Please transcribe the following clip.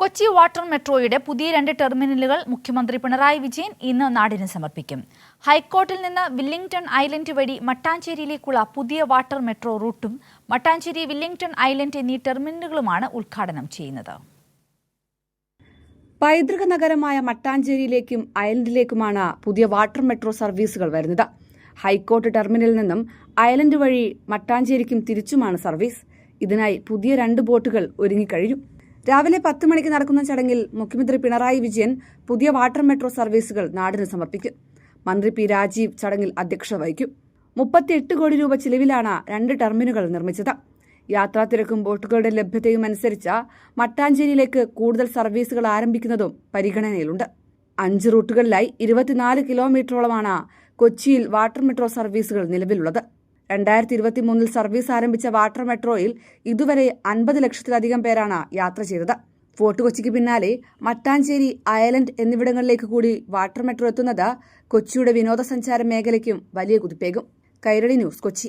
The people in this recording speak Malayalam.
കൊച്ചി വാട്ടർ മെട്രോയുടെ പുതിയ രണ്ട് ടെർമിനലുകൾ മുഖ്യമന്ത്രി പിണറായി വിജയൻ ഇന്ന് നാടിന് സമർപ്പിക്കും. ഹൈക്കോർട്ടിൽ നിന്ന് വില്ലിംഗ്ടൺ ഐലൻഡ് വഴി മട്ടാഞ്ചേരിയിലേക്കുള്ള പുതിയ വാട്ടർ മെട്രോ റൂട്ടും മട്ടാഞ്ചേരി വില്ലിംഗ്ടൺ ഐലൻഡ് എന്നീ ടെർമിനലുകളുമാണ് ഉദ്ഘാടനം ചെയ്യുന്നത്. പൈതൃക നഗരമായ മട്ടാഞ്ചേരിയിലേക്കും ഐലൻഡിലേക്കുമാണ് പുതിയ വാട്ടർ മെട്രോ സർവീസുകൾ വരുന്നത്. ഹൈക്കോർട്ട് ടെർമിനലിൽ നിന്നും ഐലൻഡ് വഴി മട്ടാഞ്ചേരിക്കും തിരിച്ചുമാണ് സർവീസ്. ഇതിനായി പുതിയ രണ്ട് ബോട്ടുകൾ ഒരുങ്ങിക്കഴിഞ്ഞു. രാവിലെ പത്ത് മണിക്ക് നടക്കുന്ന ചടങ്ങിൽ മുഖ്യമന്ത്രി പിണറായി വിജയൻ പുതിയ വാട്ടർ മെട്രോ സർവീസുകൾ നാടിന് സമർപ്പിക്കും. മന്ത്രി പി രാജീവ് ചടങ്ങിൽ അധ്യക്ഷത വഹിക്കും. മുപ്പത്തിയെട്ട് കോടി രൂപ ചിലവിലാണ് രണ്ട് ടെർമിനുകൾ നിർമ്മിച്ചത്. യാത്രാ തിരക്കും ബോട്ടുകളുടെ ലഭ്യതയും അനുസരിച്ച് മട്ടാഞ്ചേരിയിലേക്ക് കൂടുതൽ സർവീസുകൾ ആരംഭിക്കുന്നതും പരിഗണനയിലുണ്ട്. അഞ്ച് റൂട്ടുകളിലായി ഇരുപത്തിനാല് കിലോമീറ്ററോളമാണ് കൊച്ചിയിൽ വാട്ടർ മെട്രോ സർവീസുകൾ നിലവിലുള്ളത്. രണ്ടായിരത്തി ഇരുപത്തി മൂന്നിൽ സർവീസ് ആരംഭിച്ച വാട്ടർ മെട്രോയിൽ ഇതുവരെ അൻപത് ലക്ഷത്തിലധികം പേരാണ് യാത്ര ചെയ്തത്. ഫോർട്ട് കൊച്ചിക്ക് പിന്നാലെ മട്ടാഞ്ചേരി അയലൻഡ് എന്നിവിടങ്ങളിലേക്ക് കൂടി വാട്ടർ മെട്രോ എത്തുന്നത് കൊച്ചിയുടെ വിനോദസഞ്ചാര മേഖലയ്ക്കും വലിയ കുതിപ്പേകും. കൈരളി ന്യൂസ് കൊച്ചി.